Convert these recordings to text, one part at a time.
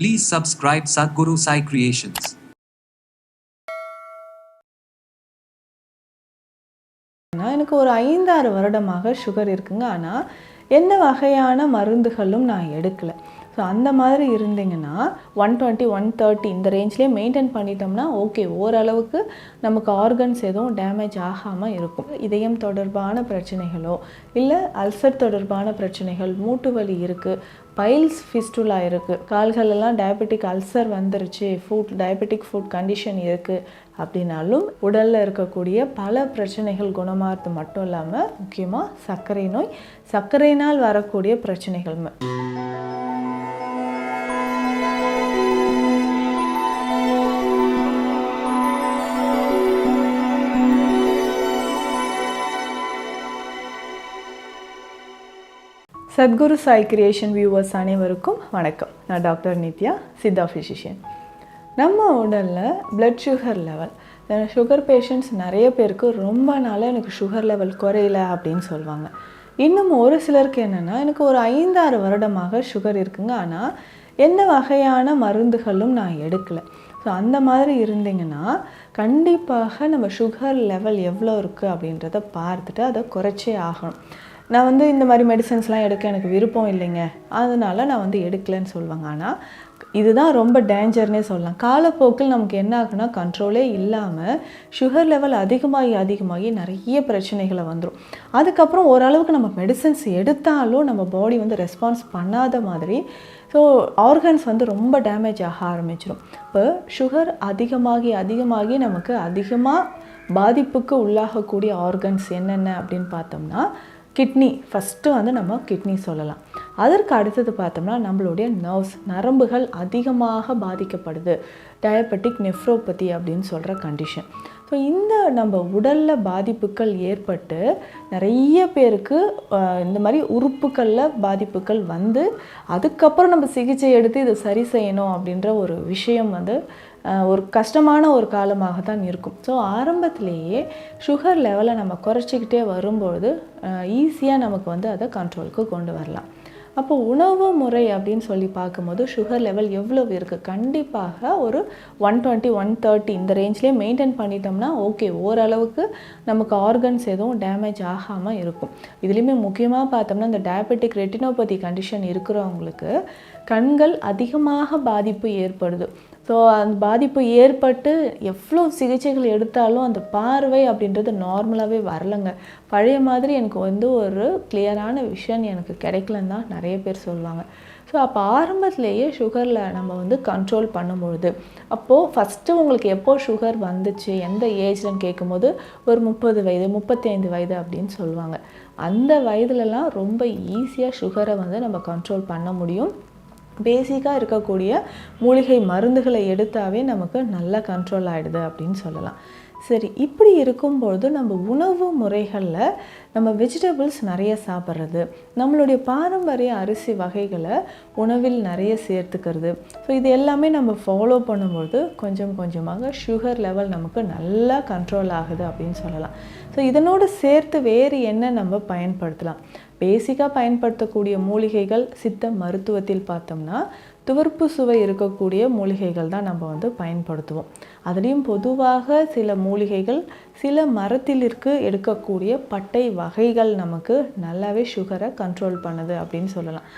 Please subscribe Sadhguru Sai Creations. எனக்கு ஒரு ஐந்தாறு வருடமாக சுகர் இருக்குங்க ஆனால் எந்த வகையான மருந்துகளும் நான் எடுக்கலை ஸோ அந்த மாதிரி இருந்தீங்கன்னா ஒன் டுவெண்ட்டி ஒன் தேர்ட்டி இந்த ரேஞ்ச்லேயே மெயின்டைன் பண்ணிட்டோம்னா ஓகே ஓரளவுக்கு நமக்கு ஆர்கன்ஸ் எதுவும் டேமேஜ் ஆகாமல் இருக்கும். இதயம் தொடர்பான பிரச்சனைகளோ இல்லை அல்சர் தொடர்பான பிரச்சனைகள் மூட்டு வலி இருக்குது பைல்ஸ் ஃபிஸ்டுலா இருக்குது கால்களெல்லாம் டயபெட்டிக் அல்சர் வந்துருச்சு ஃபுட் டயபெட்டிக் ஃபுட் கண்டிஷன் இருக்குது அப்படின்னாலும் உடலில் இருக்கக்கூடிய பல பிரச்சனைகள் குணமாகிறது மட்டும் இல்லாமல் முக்கியமாக சர்க்கரை நோய் சர்க்கரையினால் வரக்கூடிய பிரச்சனைகள் சத்குரு சாய் கிரியேஷன் வியூவர்ஸ் அனைவருக்கும் வணக்கம். நான் டாக்டர் நித்யா சித்தா ஃபிசிஷியன் நம்ம உடலில் blood sugar level sugar patients நிறைய பேருக்கு ரொம்ப நாளாக எனக்கு சுகர் லெவல் குறையல அப்படின்னு சொல்லுவாங்க. இன்னும் ஒரு சிலருக்கு என்னென்னா எனக்கு ஒரு ஐந்தாறு வருடமாக சுகர் இருக்குங்க. ஆனால் எந்த வகையான மருந்துகளும் நான் எடுக்கலை. ஸோ அந்த மாதிரி இருந்தீங்கன்னா கண்டிப்பாக நம்ம சுகர் லெவல் எவ்வளோ இருக்குது அப்படின்றத பார்த்துட்டு அதை குறைச்சே ஆகணும். நான் வந்து இந்த மாதிரி மெடிசன்ஸ்லாம் எடுக்க எனக்கு விருப்பம் இல்லைங்க. அதனால நான் வந்து எடுக்கலைன்னு சொல்லுவாங்க. ஆனால் இதுதான் ரொம்ப டேஞ்சர்னே சொல்லலாம். காலப்போக்கில் நமக்கு என்ன ஆகுனா கண்ட்ரோலே இல்லாமல் சுகர் லெவல் அதிகமாகி அதிகமாகி நிறைய பிரச்சனைகளை வந்துடும் அதுக்கப்புறம் ஓரளவுக்கு நம்ம மெடிசன்ஸ் எடுத்தாலும் நம்ம பாடி வந்து ரெஸ்பான்ஸ் பண்ணாத மாதிரி ஸோ ஆர்கன்ஸ் வந்து ரொம்ப டேமேஜ் ஆக ஆரம்பிச்சிடும் இப்போ சுகர் அதிகமாகி அதிகமாகி நமக்கு அதிகமாக பாதிப்புக்கு உள்ளாகக்கூடிய ஆர்கன்ஸ் என்னென்ன அப்படின்னு பார்த்தோம்னா கிட்னி ஃபஸ்ட்டு வந்து நம்ம கிட்னி சொல்லலாம். அதற்கு அடுத்தது பார்த்தோம்னா நம்மளுடைய நர்வ்ஸ் நரம்புகள் அதிகமாக பாதிக்கப்படுது. டயபெட்டிக் நெஃப்ரோபதி அப்படின்னு சொல்கிற கண்டிஷன் ஸோ இந்த நம்ம உடலில் பாதிப்புகள் ஏற்பட்டு நிறைய பேருக்கு இந்த மாதிரி உறுப்புகளில் பாதிப்புகள் வந்து அதுக்கப்புறம் நம்ம சிகிச்சை எடுத்து இதை சரி செய்யணும் அப்படின்ற ஒரு விஷயம் வந்து ஒரு கஷ்டமான ஒரு காலமாக தான் இருக்கும். ஸோ ஆரம்பத்திலேயே சுகர் லெவலை நம்ம குறைச்சிக்கிட்டே வரும்பொழுது ஈஸியாக நமக்கு வந்து அதை கண்ட்ரோலுக்கு கொண்டு வரலாம். அப்போ உணவு முறை அப்படின்னு சொல்லி பார்க்கும்போது சுகர் லெவல் எவ்வளவு இருக்குது கண்டிப்பாக ஒரு ஒன் டுவெண்ட்டி ஒன் தேர்ட்டி இந்த ரேஞ்ச்லேயே மெயின்டைன் பண்ணிட்டோம்னா ஓகே ஓரளவுக்கு நமக்கு ஆர்கன்ஸ் எதுவும் டேமேஜ் ஆகாமல் இருக்கும். இதுலேயுமே முக்கியமாக பார்த்தோம்னா இந்த டயபெட்டிக் ரெட்டினோபதி கண்டிஷன் இருக்கிறவங்களுக்கு கண்கள் அதிகமாக பாதிப்பு ஏற்படுது. ஸோ அந்த பாதிப்பு ஏற்பட்டு எவ்வளோ சிகிச்சைகள் எடுத்தாலும் அந்த பார்வை அப்படின்றது நார்மலாகவே வரலைங்க. பழைய மாதிரி எனக்கு வந்து ஒரு கிளியரான விஷன் எனக்கு கிடைக்கலன்னு தான் நிறைய பேர் சொல்லுவாங்க. ஸோ அப்போ ஆரம்பத்துலேயே சுகரில் நம்ம வந்து கண்ட்ரோல் பண்ணும்பொழுது அப்போது ஃபஸ்ட்டு உங்களுக்கு எப்போ சுகர் வந்துச்சு எந்த ஏஜ்லன்னு கேட்கும்போது ஒரு முப்பது வயது முப்பத்தி ஐந்து வயது அப்படின்னு சொல்லுவாங்க. அந்த வயதுலலாம் ரொம்ப ஈஸியாக சுகரை வந்து நம்ம கண்ட்ரோல் பண்ண முடியும். பேசிக்காக இருக்கக்கூடிய மூலிகை மருந்துகளை எடுத்தாவே நமக்கு நல்லா கண்ட்ரோல் ஆகிடுது அப்படின்னு சொல்லலாம். சரி இப்படி இருக்கும்பொழுது நம்ம உணவு முறைகளில் நம்ம வெஜிடபிள்ஸ் நிறைய சாப்பிட்றது நம்மளுடைய பாரம்பரிய அரிசி வகைகளை உணவில் நிறைய சேர்த்துக்கிறது. ஸோ இது எல்லாமே நம்ம ஃபாலோ பண்ணும்பொழுது கொஞ்சம் கொஞ்சமாக சுகர் லெவல் நமக்கு நல்லா கண்ட்ரோல் ஆகுது அப்படின்னு சொல்லலாம். ஸோ இதனோடு சேர்த்து வேறு என்ன நம்ம பயன்படுத்தலாம்? பேசிக்காக பயன்படுத்தக்கூடிய மூலிகைகள் சித்த மருத்துவத்தில் பார்த்தோம்னா துவர்ப்பு சுவை இருக்கக்கூடிய மூலிகைகள் தான் நம்ம வந்து பயன்படுத்துவோம். அதுலேயும் பொதுவாக சில மூலிகைகள் சில மரத்திலிருக்கு எடுக்கக்கூடிய பட்டை வகைகள் நமக்கு நல்லாவே சுகரை கண்ட்ரோல் பண்ணுது அப்படின்னு சொல்லலாம்.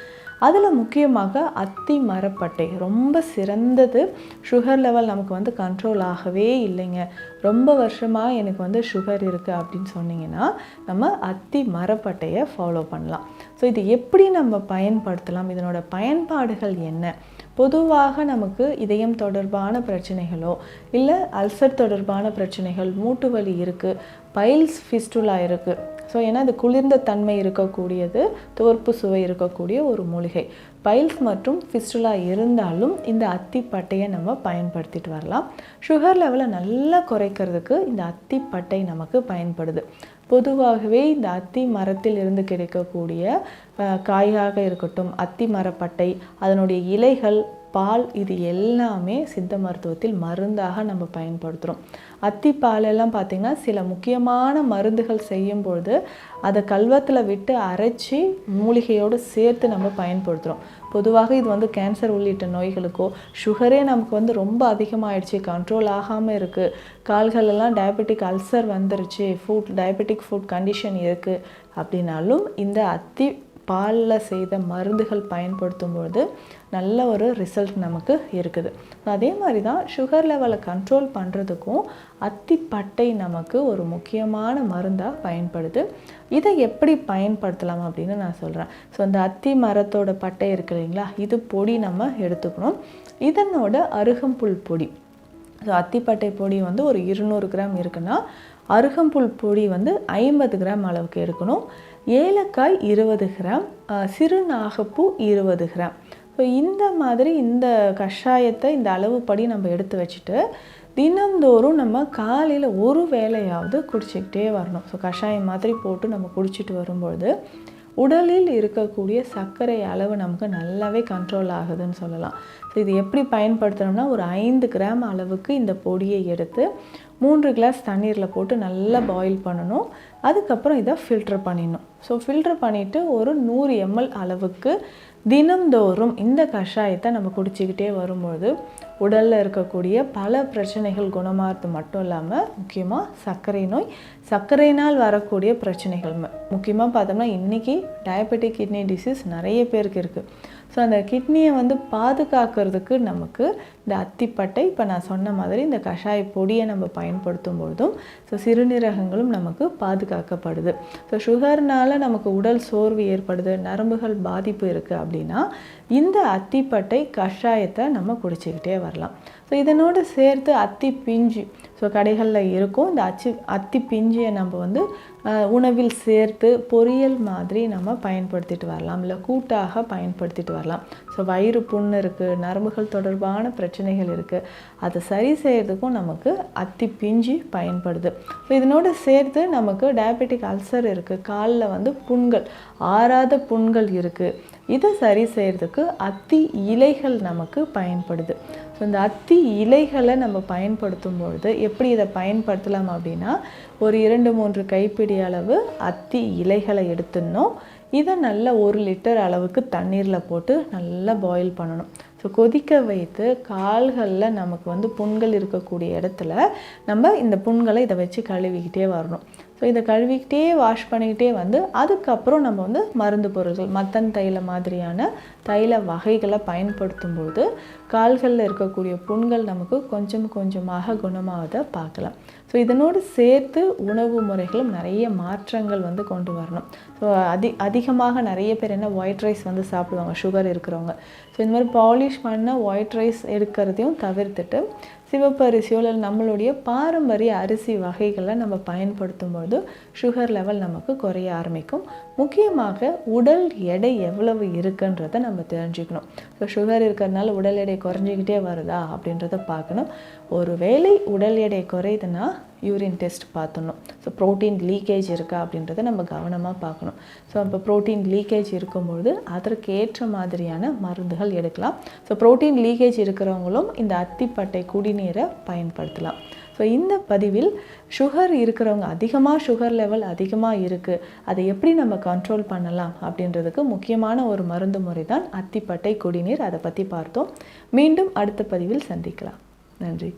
அதில் முக்கியமாக அத்தி மரப்பட்டை. ரொம்ப சிறந்தது. சுகர் லெவல் நமக்கு வந்து கண்ட்ரோல் ஆகவே இல்லைங்க. ரொம்ப வருஷமாக எனக்கு வந்து சுகர் இருக்குது அப்படின்னு சொன்னீங்கன்னா நம்ம அத்தி மரப்பட்டையை ஃபாலோ பண்ணலாம். ஸோ இது எப்படி நம்ம பயன்படுத்தலாம்? இதனோட பயன்பாடுகள் என்ன? பொதுவாக நமக்கு இதயம் தொடர்பான பிரச்சனைகளோ இல்லை அல்சர் தொடர்பான பிரச்சனைகள் மூட்டு வலி இருக்குது பைல்ஸ் ஃபிஸ்டுலா இருக்குது ஸோ ஏன்னா இது குளிர்ந்த தன்மை இருக்கக்கூடியது துவர்ப்பு சுவை இருக்கக்கூடிய ஒரு மூலிகை. பைல்ஸ் மற்றும் ஃபிஸ்டுலா இருந்தாலும் இந்த அத்திப்பட்டையை நம்ம பயன்படுத்திட்டு வரலாம். சுகர் லெவலை நல்லா குறைக்கிறதுக்கு இந்த அத்திப்பட்டை நமக்கு பயன்படுது. பொதுவாகவே இந்த அத்தி மரத்தில் இருந்து கிடைக்கக்கூடிய காயாக இருக்கட்டும் அத்தி மரப்பட்டை அதனுடைய இலைகள் பால் இது எல்லாமே சித்த மருத்துவத்தில் மருந்தாக நம்ம பயன்படுத்துகிறோம் அத்தி பாலெல்லாம் பார்த்திங்கன்னா சில முக்கியமான மருந்துகள் செய்யும் பொழுது அதை கல்வத்தில் விட்டு அரைச்சி மூலிகையோடு சேர்த்து நம்ம பயன்படுத்துகிறோம் பொதுவாக இது வந்து கேன்சர் உள்ளிட்ட நோய்களுக்கோ சுகரே நமக்கு வந்து ரொம்ப அதிகமாகிடுச்சு கண்ட்ரோல் ஆகாமல் இருக்குது கால்களெல்லாம் டயபெட்டிக் அல்சர் வந்துருச்சு ஃபுட் டயபெட்டிக் ஃபுட் கண்டிஷன் இருக்குது அப்படின்னாலும் இந்த அத்தி பாலில் செய்த மருந்துகள் பயன்படுத்தும் பொழுது நல்ல ஒரு ரிசல்ட் நமக்கு இருக்குது. அதே மாதிரி தான் சுகர் லெவலை கண்ட்ரோல் பண்ணுறதுக்கும் அத்திப்பட்டை நமக்கு ஒரு முக்கியமான மருந்தாக பயன்படுது. இதை எப்படி பயன்படுத்தலாம் அப்படின்னு நான் சொல்கிறேன் ஸோ இந்த அத்தி மரத்தோட பட்டை இருக்கு இல்லைங்களா? இது பொடி நம்ம எடுத்துக்கணும். இதனோட அருகம்புல் பொடி. ஸோ அத்திப்பட்டை பொடி வந்து ஒரு இருநூறு கிராம் இருக்குன்னா அருகம்புல் பொடி வந்து ஐம்பது கிராம் அளவுக்கு எடுக்கணும். ஏலக்காய் இருபது கிராம் சிறுநாகப்பூ இருபது கிராம். ஸோ இந்த மாதிரி இந்த கஷாயத்தை இந்த அளவுப்படி நம்ம எடுத்து வச்சுட்டு தினந்தோறும் நம்ம காலையில் ஒரு வேளையாவது குடிச்சிக்கிட்டே வரணும். ஸோ கஷாயம் மாதிரி போட்டு நம்ம குடிச்சிட்டு வரும்பொழுது உடலில் இருக்கக்கூடிய சர்க்கரை அளவு நமக்கு நல்லாவே கண்ட்ரோல் ஆகுதுன்னு சொல்லலாம். ஸோ இது எப்படி பயன்படுத்தணும்னா ஒரு ஐந்து கிராம் அளவுக்கு இந்த பொடியை எடுத்து மூன்று கிளாஸ் தண்ணீரில் போட்டு நல்லா பாயில் பண்ணணும். அதுக்கப்புறம் இதை ஃபில்டர் பண்ணிடணும். ஸோ ஃபில்டர் பண்ணிவிட்டு ஒரு நூறு எம்எல் அளவுக்கு தினம்தோறும் இந்த கஷாயத்தை நம்ம குடிச்சிக்கிட்டே வரும்பொழுது உடலில் இருக்கக்கூடிய பல பிரச்சனைகள் குணமாகிறது மட்டும் இல்லாமல் முக்கியமாக சர்க்கரை நோய் சர்க்கரையினால் வரக்கூடிய பிரச்சனைகள் முக்கியமாக பார்த்தோம்னா இன்றைக்கி டயபெட்டிக் கிட்னி டிசீஸ் நிறைய பேருக்கு இருக்குது ஸோ அந்த கிட்னியை வந்து பாதுகாக்கிறதுக்கு நமக்கு இந்த அத்திப்பட்டை இப்போ நான் சொன்ன மாதிரி இந்த கஷாய பொடியை நம்ம பயன்படுத்தும் பொழுதும் ஸோ சிறுநீரகங்களும் நமக்கு பாதுகாக்கப்படுது. ஸோ சுகர்னால நமக்கு உடல் சோர்வு ஏற்படுது நரம்புகள் பாதிப்பு இருக்குது அப்படின்னா இந்த அத்திப்பட்டை கஷாயத்தை நம்ம குடிச்சிக்கிட்டே வரலாம். ஸோ இதனோடு சேர்த்து அத்தி பிஞ்சு ஸோ கடைகளில் இருக்கும். இந்த அச்சு அத்தி பிஞ்சியை நம்ம வந்து உணவில் சேர்த்து பொரியல் மாதிரி நம்ம பயன்படுத்திட்டு வரலாம். இல்லை கூட்டாக பயன்படுத்திட்டு வரலாம். ஸோ வயிறு புண்ணு இருக்குது நரம்புகள் தொடர்பான பிரச்சனைகள் இருக்குது அதை சரி செய்கிறதுக்கும் நமக்கு அத்தி பிஞ்சு பயன்படுது. ஸோ இதனோடு சேர்த்து நமக்கு டயபெட்டிக் அல்சர் இருக்குது காலில் வந்து புண்கள் ஆறாத புண்கள் இருக்குது இதை சரி செய்கிறதுக்கு அத்தி இலைகள் நமக்கு பயன்படுது. ஸோ இந்த அத்தி இலைகளை நம்ம பயன்படுத்தும் பொழுது எப்படி இதை பயன்படுத்தலாம் அப்படின்னா ஒரு இரண்டு மூன்று கைப்பிடி அளவு அத்தி இலைகளை எடுத்துடணும். இதை நல்லா ஒரு லிட்டர் அளவுக்கு தண்ணீரில் போட்டு நல்லா பாயில் பண்ணணும். ஸோ கொதிக்க வைத்து கால்களில் நமக்கு வந்து புண்கள் இருக்கக்கூடிய இடத்துல நம்ம இந்த புண்களை இதை வச்சு கழுவிக்கிட்டே வரணும். ஸோ இதை கழுவிக்கிட்டே வாஷ் பண்ணிக்கிட்டே வந்து அதுக்கப்புறம் நம்ம வந்து மருந்து பொருட்கள் மத்தன் தைல மாதிரியான தைல வகைகளை பயன்படுத்தும் போது கால்களில் இருக்கக்கூடிய புண்கள் நமக்கு கொஞ்சம் கொஞ்சமாக குணமாவதை பார்க்கலாம். ஸோ இதனோடு சேர்த்து உணவு முறைகளும் நிறைய மாற்றங்கள் வந்து கொண்டு வரணும். ஸோ அதி அதிகமாக நிறைய பேர் என்ன ஒயிட் ரைஸ் வந்து சாப்பிடுவாங்க சுகர் இருக்கிறவங்க. ஸோ இந்த மாதிரி பாலிஷ் பண்ண ஒயிட் ரைஸ் எடுக்கிறதையும் தவிர்த்துட்டு சிவப்பு அரிசியோ இல்லை நம்மளுடைய பாரம்பரிய அரிசி வகைகளை நம்ம பயன்படுத்தும் பொழுது சுகர் லெவல் நமக்கு குறைய ஆரம்பிக்கும். முக்கியமாக உடல் எடை எவ்வளவு இருக்குன்றதை நம்ம தெரிஞ்சுக்கணும். ஸோ சுகர் இருக்கிறதுனால உடல் எடை குறைஞ்சிக்கிட்டே வருதா அப்படின்றத பார்க்கணும். ஒருவேளை உடல் எடை குறையுதுன்னா யூரின் டெஸ்ட் பார்த்துடணும். ஸோ ப்ரோட்டீன் லீக்கேஜ் இருக்கா அப்படின்றத நம்ம கவனமாக பார்க்கணும். ஸோ இப்போ ப்ரோட்டீன் லீக்கேஜ் இருக்கும்பொழுது அதற்கு ஏற்ற மாதிரியான மருந்துகள் எடுக்கலாம். ஸோ ப்ரோட்டீன் லீக்கேஜ் இருக்கிறவங்களும் இந்த அத்திப்பட்டை குடிநீரை பயன்படுத்தலாம். ஸோ இந்த பதிவில் சுகர் இருக்கிறவங்க அதிகமாக சுகர் லெவல் அதிகமாக இருக்குது அதை எப்படி நம்ம கண்ட்ரோல் பண்ணலாம் அப்படின்றதுக்கு முக்கியமான ஒரு மருந்து முறை தான் அத்திப்பட்டை குடிநீர். அதை பற்றி பார்த்தோம். மீண்டும் அடுத்த பதிவில் சந்திக்கலாம். நன்றி.